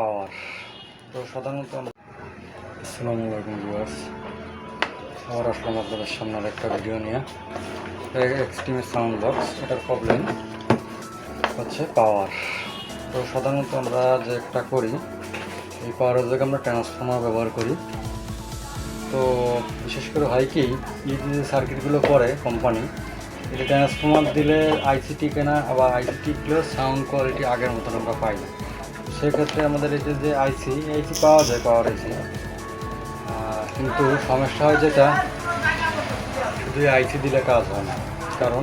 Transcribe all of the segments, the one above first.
পাওয়ার তো সাধারণত আসসালামু আলাইকুম ভিউয়ার্স। আবার আসলাম আপনাদের সামনে একটা ভিডিও নিয়ে। এক্সট্রিমের সাউন্ড বক্স এটার প্রবলেম হচ্ছে পাওয়ার তো সাধারণত আমরা যে একটা করি, এই পাওয়ারের জায়গায় আমরা ট্রান্সফর্মার ব্যবহার করি। তো বিশেষ করে হয় কি, এই যে সার্কিটগুলো করে কোম্পানি এটা ট্রান্সফর্মার দিলে আইসিটি কেনা আবার আইসিটি প্লাস সাউন্ড কোয়ালিটি আগের মতন আমরা পাই না। সেক্ষেত্রে আমাদের এই যে আইসি আইসি পাওয়া যায়, পাওয়ার আইসি কিন্তু সমস্যা হয় যেটা, শুধু আইসি দিলে কাজ হয় না। কারণ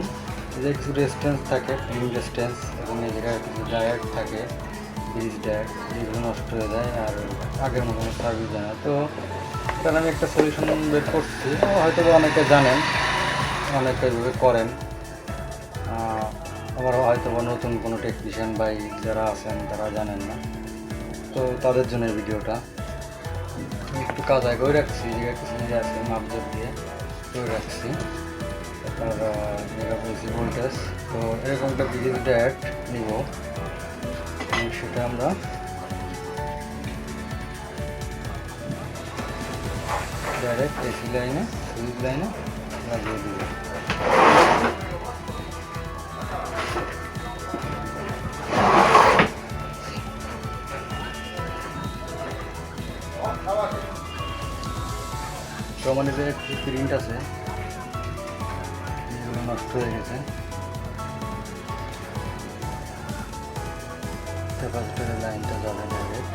যে কিছু রেস্টেন্স থাকে ফিল্ম রেস্টেন্স এবং এই জায়গায় কিছু ডায়েট থাকে ব্রিজ ডায়েট যেগুলো নষ্ট হয়ে যায়, আর আগের মতো সার্ভিস দেয় না। তো এটার আমি একটা সলিউশন বের করছি। হয়তো অনেকে জানেন, অনেকে এইভাবে করেন। আবার হয়তো বা নতুন কোনো টেকনিশিয়ান বা যারা আছেন, তারা জানেন না। তো তাদের জন্য ভিডিওটা। একটু কাজ আগে করে রাখছি নিয়ে আছে মাপজোপ দিয়ে করে রাখছি। তারপর মেগাপলসি ভোল্টেজ তো এরকম একটা ব্রিজ ডায়েট নিব সেটা আমরা ডাইরেক্ট এসি লাইনে সুইচ লাইনে লাগিয়ে দিব। তো মানে যে প্রিন্ট আছে। এগুলো নষ্ট হয়ে গেছে। ক্যাপাসিটারের লাইনটা যাবে। ডাইরেক্ট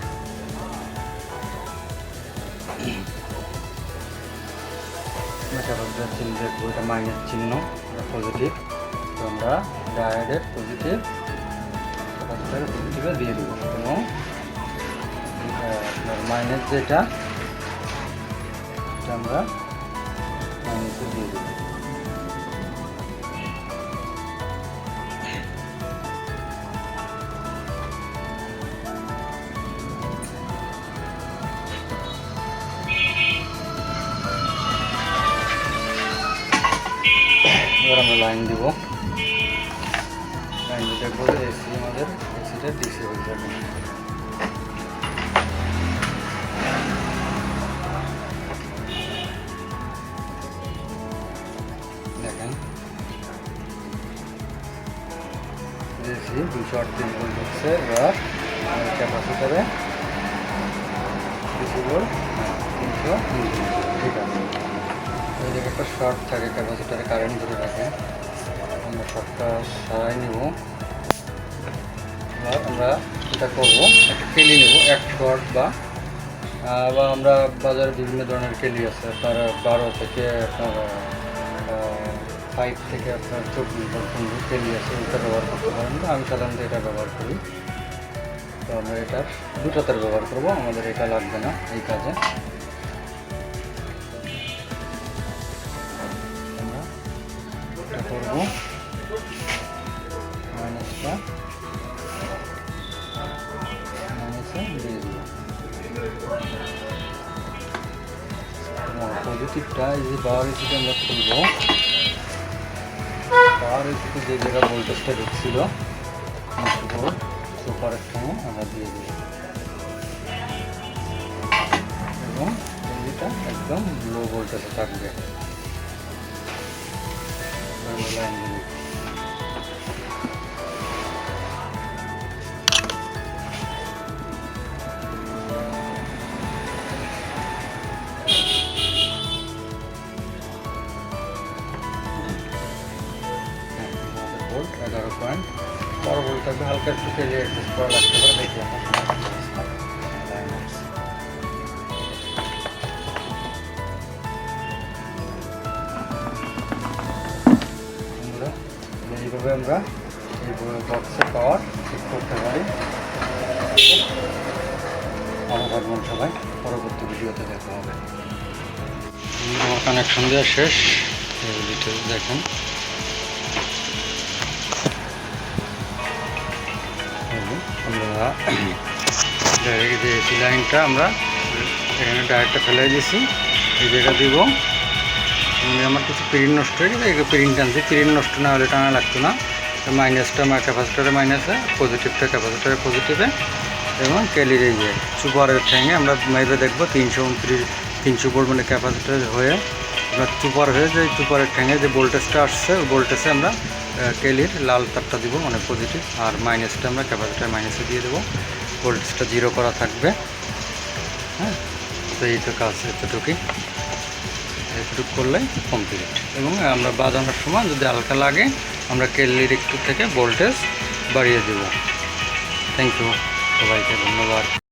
ক্যাপাসিটার চিহ্ন দেখব এটা মাইনাস চিহ্ন পজিটিভ তো আমরা ডায়োডের পজিটিভ ক্যাপাসিটারের পজিটিভে দিয়ে দেবো। এবং মাইনাস যেটা এটা আমরা মাইনাসে দিয়ে দেবো। আমরা লাইন দিব। লাইন দেখব যে এসি আমাদের এসিটা ডিসি হয়ে যাবে। এসি দুশো আটত্রিশ ভোল্ট হচ্ছে। ক্যাপাসিটারে ডিসি ভোল্ট তিনশো ঠিক আছে। জায়গায় একটা শর্ট থাকে ক্যাপাসিটারে কারেন্ট ধরে রাখে। আমরা শর্টটা সারাই নিব। এবার আমরা এটা করব, একটা কেলি নেব, এক শর্ট বা বা আমরা বাজারে বিভিন্ন ধরনের কেলি আছে আপনার বারো থেকে আপনার ফাইভ থেকে আপনার চব্বিশ পর্যন্ত কেলি আছে ওইটা ব্যবহার করতে পারেন আমি সাধারণত এটা ব্যবহার করি। তো আমরা এটার দুটাতে ব্যবহার করব। আমাদের এটা লাগবে না এই কাজে। এটা পজিটিভটা এই যে আমরা খুলবো। পাওয়ার এসিতে যে জায়গা ভোল্টেজটা ঢুকছিল সুপার সঙ্গে আমরা দিয়ে দিই। এবং এটা একদম লো ভোল্টেজে থাকবে। লাইন ভোল্ট এগারো পয়েন্ট বড় ভোল্ট থাকবে হালকা একটু তেলে অ্যাডজাস্ট করা লাগতে পারে, দেখি আমরা। এইভাবে আমরা এই বক্সে পাওয়ার ঠিক করতে পারি। ভালো সবাই, পরবর্তী ভিডিওতে দেখা হবে। আমার কানেকশন দেওয়া শেষ। ডিটেলস দেখেন। আমরা যে লাইনটা আমরা এখানে ডাইরেক্টটা ফেলে দিয়েছি। এই জায়গা দিব। আমার কিছু প্রিন্ট নষ্ট হয়ে গেছে। এই প্রিন্ট টানছি প্রিন্ট নষ্ট না হলে টানা লাগতো না। মাইনাসটা আমার ক্যাপাসিটারে মাইনাসে পজিটিভটা ক্যাপাসিটারে পজিটিভে এবং কেলির এই সুপারের ঠ্যাঙে আমরা মেপে দেখব তিনশো উনত্রিশ, তিনশো ভোল্ট মানে ক্যাপাসিটার হয়ে। আমরা চুপার হয়ে যে চুপারের ঠ্যাঙে যে ভোল্টেজটা আসছে, ওই ভোল্টেজে আমরা কেলির লাল তারটা দিব মানে পজিটিভ আর মাইনাসটা আমরা ক্যাপাসিটার মাইনাসে দিয়ে দেবো। ভোল্টেজটা জিরো করা থাকবে। হ্যাঁ তো এই তো কাজ এতটুকুই। এতটুকু করলে কমপ্লিট এবং আমরা বাজানোর সময় যদি হালকা লাগে, আমরা কেলির একটু থেকে ভোল্টেজ বাড়িয়ে দেব। থ্যাংক ইউ সবাইকে ধন্যবাদ।